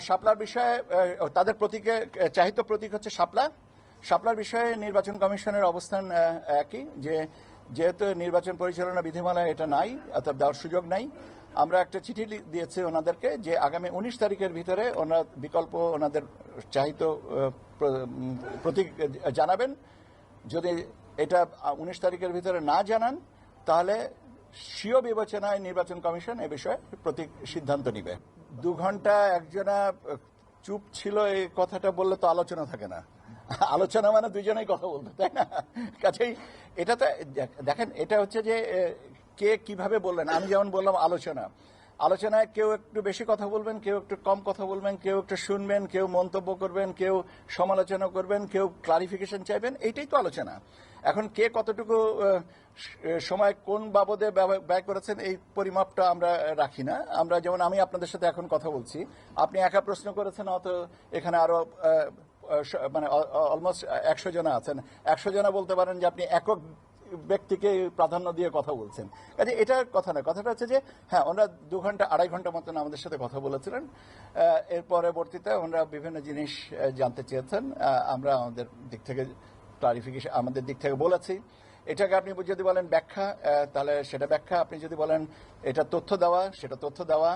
শাপলার বিষয়ে তাদের প্রতীকে চাহিত প্রতীক হচ্ছে শাপলা। শাপলার বিষয়ে নির্বাচন কমিশনের অবস্থান একই, যে যেহেতু নির্বাচন পরিচালনা বিধিমালায় এটা নাই, অর্থাৎ দেওয়ার সুযোগ নাই, আমরা একটা চিঠি দিয়েছি ওনাদেরকে যে আগামী উনিশ তারিখের ভিতরে ওনার বিকল্প, ওনাদের চাহিত প্রতীক জানাবেন। যদি এটা উনিশ তারিখের ভিতরে না জানান, তাহলে স্বীয় বিবেচনায় নির্বাচন কমিশন এ বিষয়ে প্রতীক সিদ্ধান্ত নিবে। দু ঘণ্টা একজনা চুপ ছিল, এই কথাটা বললে তো আলোচনা থাকে না। আলোচনা মানে দুজনেই কথা বলতো তাই না? কাছেই এটা তো দেখেন, এটা হচ্ছে যে কে কীভাবে বললেন? আমি যেমন বললাম, আলোচনা। আলোচনায় কেউ একটু বেশি কথা বলবেন, কেউ একটু কম কথা বলবেন, কেউ একটু শুনবেন, কেউ মন্তব্য করবেন, কেউ সমালোচনা করবেন, কেউ ক্লারিফিকেশন চাইবেন, এইটাই তো আলোচনা। এখন কে কতটুকু সময় কোন বাবদে ব্যয়- করেছেন এই পরিমাপটা আমরা রাখি না। আমরা যেমন আমি আপনাদের সাথে এখন কথা বলছি আপনি একা প্রশ্ন করেছেন অত এখানে আরও আহ, আহ, স- মানে অলমোস্ট একশো জনা আছেন। একশো জনা বলতে পারেন যে আপনি একক ব্যক্তিকে প্রাধান্য দিয়ে কথা বলছেন। কাজে এটার কথা না কথাটা হচ্ছে যে হ্যাঁ ওনারা দু ঘণ্টা আড়াই ঘণ্টা মতন আমাদের সাথে কথা বলেছিলেন। এর পরবর্তীতে ওনারা বিভিন্ন জিনিস জানতে চেয়েছেন। আমরা আমাদের দিক থেকে ক্লারিফিকেশন আমাদের দিক থেকে বলেছি। এটাকে আপনি যদি বলেন ব্যাখ্যা তাহলে সেটা ব্যাখ্যা। আপনি যদি বলেন এটা তথ্য দেওয়া, সেটা তথ্য দেওয়া।